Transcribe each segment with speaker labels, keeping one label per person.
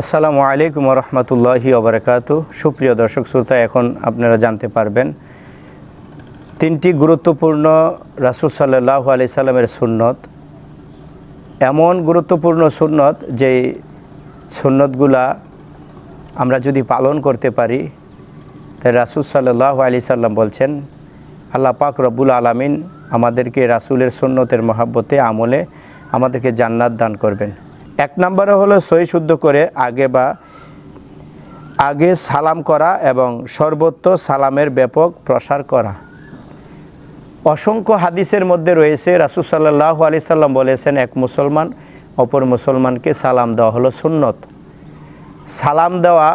Speaker 1: আসসালামু আলাইকুম রহমতুল্লাহি ওবরাকাত। সুপ্রিয় দর্শক শ্রোতা, এখন আপনারা জানতে পারবেন, তিনটি গুরুত্বপূর্ণ রাসুল সাল্লাহ আলি সাল্লামের সুন্নত। এমন গুরুত্বপূর্ণ সুন্নত যে সুন্নতগুলা আমরা যদি পালন করতে পারি তাই রাসুল সাল্লাহ আলি সাল্লাম বলছেন, আল্লাহ পাক রব্বুল আলামিন আমাদেরকে রাসুলের সুন্নতের মহাব্বতে আমলে আমাদেরকে জান্নাত দান করবেন। এক নম্বরে হলো সই শুদ্ধ করে আগে বা আগে সালাম করা এবং সর্বত্র সালামের ব্যাপক প্রসার করা। অসংখ্য হাদিসের মধ্যে রয়েছে, রাসুল সাল্লাহ আলি সাল্লাম বলেছেন, এক মুসলমান অপর মুসলমানকে সালাম দেওয়া হলো সুন্নত। সালাম দেওয়া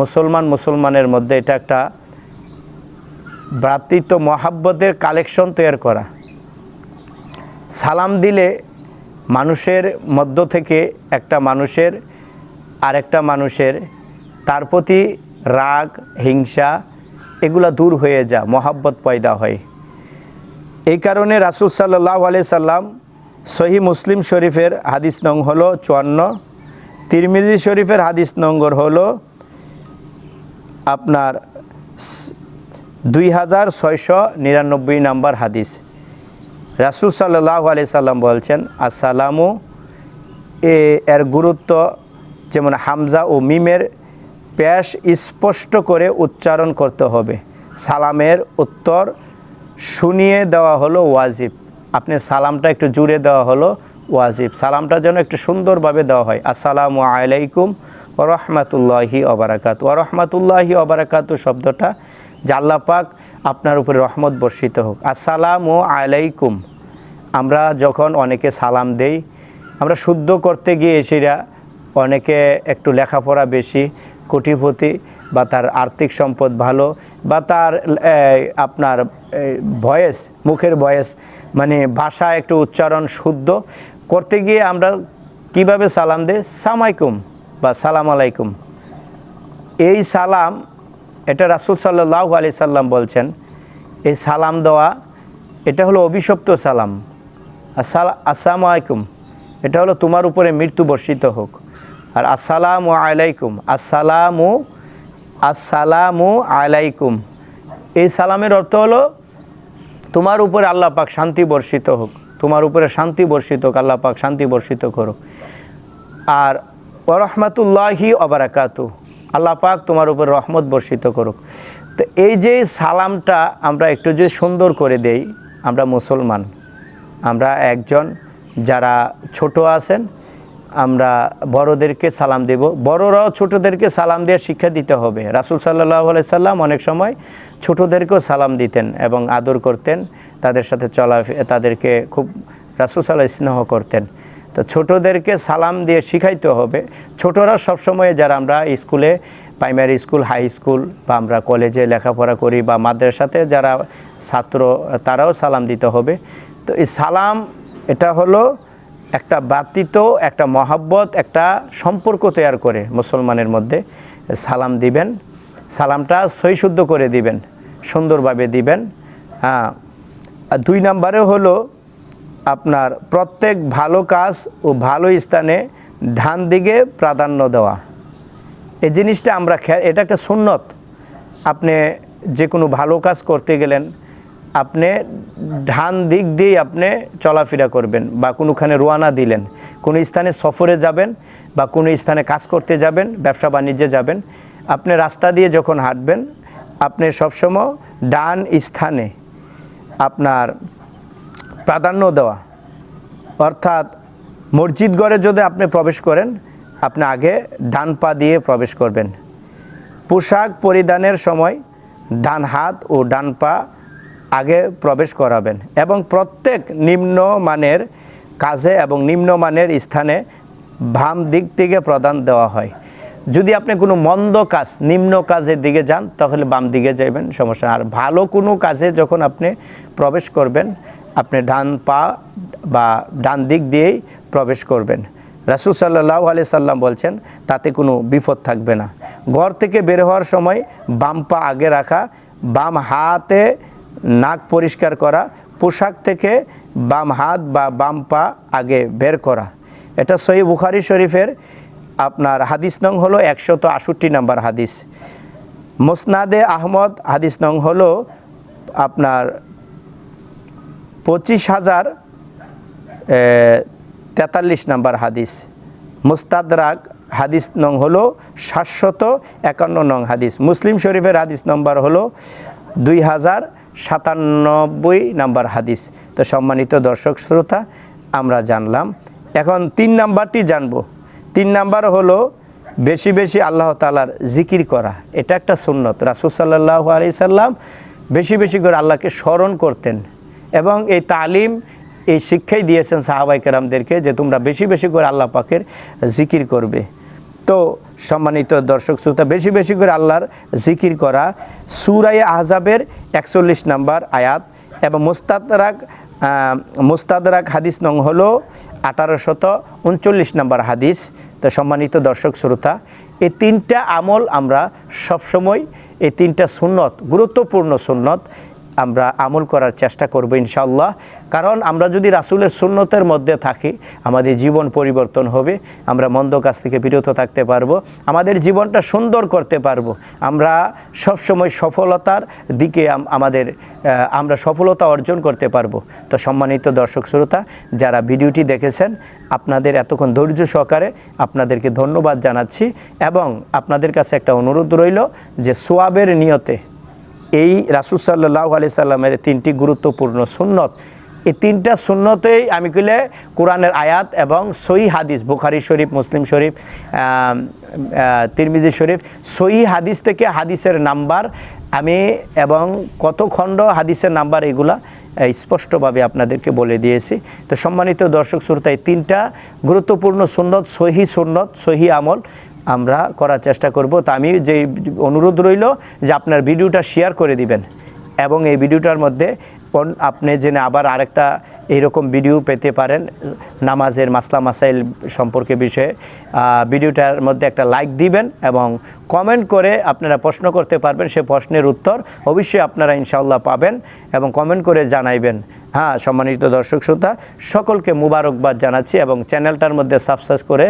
Speaker 1: মুসলমান মুসলমানের মধ্যে এটা একটা ভ্রাতৃত্ব মহাব্বতের কালেকশন তৈরি করা। সালাম দিলে মানুষের মধ্য থেকে একটা মানুষের, আরেকটা মানুষের, তার প্রতি রাগ, হিংসা, এগুলা দূর হয়ে যা, মহাব্বত পয়দা হয়। এই কারণে রাসুল সাল্লাহ আলি সাল্লাম সহি মুসলিম শরীফের হাদিস নং হলো চুয়ান্ন, তিরমিজি শরীফের হাদিস নম্বর হলো আপনার দুই হাজার ছয়শো নিরানব্বই নাম্বার হাদিস। রাসুল সাল্লাহ আলি সাল্লাম বলছেন, আসসালামু। এ, এর গুরুত্ব যেমন হামজা ও মিমের প্যাশ স্পষ্ট করে উচ্চারণ করতে হবে। সালামের উত্তর শুনিয়ে দেওয়া হলো ওয়াজিব। আপনি সালামটা একটু জুড়ে দেওয়া হলো ওয়াজিব। সালামটা যেন একটু সুন্দরভাবে দেওয়া হয়। আসসালামু আলাইকুম ও রহমতুল্লাহি অবরাকাত ও রহমতুল্লাহি অবরাকাত শব্দটা জাল্লা পাক আপনার উপরে রহমত বর্ষিত হোক। আসসালামু আলাইকুম। আমরা যখন অনেকে সালাম দেই, আমরা শুদ্ধ করতে গিয়ে সেরা অনেকে একটু লেখাপড়া বেশি, কোটিপতি বা তার আর্থিক সম্পদ ভালো বা তার আপনার ভয়েস, মুখের ভয়েস মানে ভাষা একটু উচ্চারণ শুদ্ধ করতে গিয়ে আমরা কীভাবে সালাম দেই? সামাইকুম বা সালাম আলাইকুম। এই সালাম, এটা রাসুল সাল্লাহ আলি সাল্লাম বলছেন, এই সালাম দেওয়া, এটা হলো অভিশপ্ত সালাম। আসসালা আসসালামু আলাইকুম। এটা হলো তোমার উপরে মৃত্যু বর্ষিত হোক। আর আসসালামু আলাইকুম। আসসালামু আসসালামু আলাইকুম। এই সালামের অর্থ হলো তোমার উপরে আল্লাহ পাক শান্তি বর্ষিত হোক। তোমার উপরে শান্তি বর্ষিত হোক, আল্লাহ পাক শান্তি বর্ষিত করুক। আর ওরহমাতুল্লাহি অবরাকাতু আল্লাহ পাক তোমার উপর রহমত বর্ষিত করুক। তো এই যে সালামটা আমরা একটু যদি সুন্দর করে দেই, আমরা মুসলমান। আমরা একজন যারা ছোট আছেন, আমরা বড়দেরকে সালাম দেব। বড়রাও ছোটদেরকে সালাম দেওয়ার শিক্ষা দিতে হবে। রাসুল সাল্লাহ সাল্লাম অনেক সময় ছোটদেরকেও সালাম দিতেন এবং আদর করতেন, তাদের সাথে চলা তাদেরকে খুব রাসুল সাল্লাহ স্নেহ করতেন। তো ছোটদেরকে সালাম দিয়ে শিখাইতে হবে। ছোটরা সবসময় যারা আমরা স্কুলে, প্রাইমারি স্কুল, হাই স্কুল বা আমরা কলেজে লেখাপড়া করি বা মাদ্রাসাতে যারা ছাত্র, তারাও সালাম দিতে হবে। তো এই সালাম, এটা হলো একটা বাতিত, একটা মহাব্বত, একটা সম্পর্ক তৈরি করে মুসলমানের মধ্যে। সালাম দিবেন, সালামটা সই শুদ্ধ করে দিবেন, সুন্দরভাবে দিবেন। হ্যাঁ দুই নম্বরে হলো আপনার প্রত্যেক ভালো কাজ ও ভালো স্থানে ডান দিকে প্রাধান্য দেওয়া। এই জিনিসটা আমরা খেয়াল, এটা একটা সুন্নত। আপনি যে কোনো ভালো কাজ করতে গেলেন আপনি ডান দিক দিয়ে আপনি চলাফেরা করবেন বা কোনোখানে রোয়ানা দিলেন, কোনো স্থানে সফরে যাবেন বা কোনো স্থানে কাজ করতে যাবেন, ব্যবসা বাণিজ্যে যাবেন, আপনি রাস্তা দিয়ে যখন হাঁটবেন, আপনি সবসময় ডান স্থানে আপনার প্রাধান্য দেওয়া, অর্থাৎ মসজিদ ঘরে যদি আপনি প্রবেশ করেন, আপনি আগে ডান পা দিয়ে প্রবেশ করবেন। পোশাক পরিধানের সময় ডান হাত ও ডান পা আগে প্রবেশ করাবেন এবং প্রত্যেক নিম্নমানের কাজে এবং নিম্নমানের স্থানে বাম দিক থেকে প্রদান দেওয়া হয়। যদি আপনি কোনো মন্দ কাজ, নিম্ন কাজের দিকে যান, তাহলে বাম দিকে যাবেন সমস্যা। আর ভালো কোনো কাজে যখন আপনি প্রবেশ করবেন, আপনি ডান পা বা ডান দিক দিয়েই প্রবেশ করবেন। রাসুল সাল্লাহ আলি সাল্লাম বলছেন, তাতে কোনো বিপদ থাকবে না। ঘর থেকে বের হওয়ার সময় বাম পা আগে রাখা, বাম হাতে নাক পরিষ্কার করা, পোশাক থেকে বাম হাত বা বাম পা আগে বের করা। এটা সহি বুখারি শরীফের আপনার হাদিস নং হলো একশত আষট্টি নাম্বার হাদিস। মোসনাদে আহমদ হাদিস নং হলো আপনার পঁচিশ হাজার তেতাল্লিশ নাম্বার হাদিস। মুস্তাদরাক হাদিস নং হলো সাতশত একান্ন নং হাদিস। মুসলিম শরীফের হাদিস নম্বর হলো দুই হাজার সাতানব্বই নাম্বার হাদিস। তো সম্মানিত দর্শক শ্রোতা, আমরা জানলাম। এখন তিন নাম্বারটি জানব। তিন নাম্বার হলো, বেশি বেশি আল্লাহ তালার জিকির করা। এটা একটা সুন্নত। রাসুল সাল্লাহ আলি সাল্লাম বেশি বেশি করে আল্লাহকে স্মরণ করতেন এবং এই তালিম, এই শিক্ষাই দিয়েছেন সাহাবাই কেরামদেরকে যে তোমরা বেশি বেশি করে আল্লাহ পাকের জিকির করবে। তো সম্মানিত দর্শক শ্রোতা বেশি বেশি করে আল্লাহর জিকির করা সুরাই আহজাবের একচল্লিশ নাম্বার আয়াত এবং মুস্তাদরাক আহ, মুস্তাদরাক হাদিস নং হলো আঠারোশত উনচল্লিশ নাম্বার হাদিস। তো সম্মানিত দর্শক শ্রোতা এই তিনটা আমল আমরা সবসময় এই তিনটা সুন্নত গুরুত্বপূর্ণ সুন্নত আমরা আমল করার চেষ্টা করব ইনশাল্লাহ কারণ আমরা যদি রাসুলের সুন্নতের মধ্যে থাকি, আমাদের জীবন পরিবর্তন হবে, আমরা মন্দ কাজ থেকে বিরত থাকতে পারব, আমাদের জীবনটা সুন্দর করতে পারব, আমরা সবসময় সফলতার দিকে আম- আমাদের আমরা সফলতা অর্জন করতে পারব। তো সম্মানিত দর্শক শ্রোতা, যারা ভিডিওটি দেখেছেন, আপনাদের এতক্ষণ ধৈর্য সহকারে আপনাদেরকে ধন্যবাদ জানাচ্ছি এবং আপনাদের কাছে একটা অনুরোধ রইল যে সোয়াবের নিয়তে এই রাসুল সাল্লাহ আলি সাল্লামের তিনটি গুরুত্বপূর্ণ সুন্নত। এই তিনটা সুন্নতেই আমি কইলে কোরআনের আয়াত এবং সই হাদিস, বুখারি শরীফ, মুসলিম শরীফ তিরমিজি শরীফ, সহি হাদিস থেকে হাদিসের নাম্বার আমি এবং কত খণ্ড হাদিসের নাম্বার এগুলা স্পষ্টভাবে আপনাদেরকে বলে দিয়েছি। তো সম্মানিত দর্শক শ্রোতা তিনটা গুরুত্বপূর্ণ সুন্নত, সহি সুন্নত, সহি আমল আমরা করার চেষ্টা করব। তা আমি যে অনুরোধ রইল যে আপনার ভিডিওটা শেয়ার করে দিবেন এবং এই ভিডিওটার মধ্যে আপনি জেনে আবার আরেকটা এইরকম ভিডিও পেতে পারেন, নামাজের মাসলা মাসাইল সম্পর্কে বিষয়ে। ভিডিওটার মধ্যে একটা লাইক দিবেন এবং কমেন্ট করে আপনারা প্রশ্ন করতে পারবেন, সে প্রশ্নের উত্তর অবশ্যই আপনারা ইনশাআল্লাহ পাবেন এবং কমেন্ট করে জানাইবেন। হ্যাঁ সম্মানিত দর্শক শ্রোতা, সকলকে মুবারকবাদ জানাচ্ছি এবং চ্যানেলটার মধ্যে সাবস্ক্রাইব করে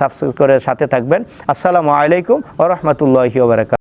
Speaker 1: সাবস্ক্রাইব করে সাথে থাকবেন। আসসালামু আলাইকুম ও রহমতুল্লাহি ওবরাকাত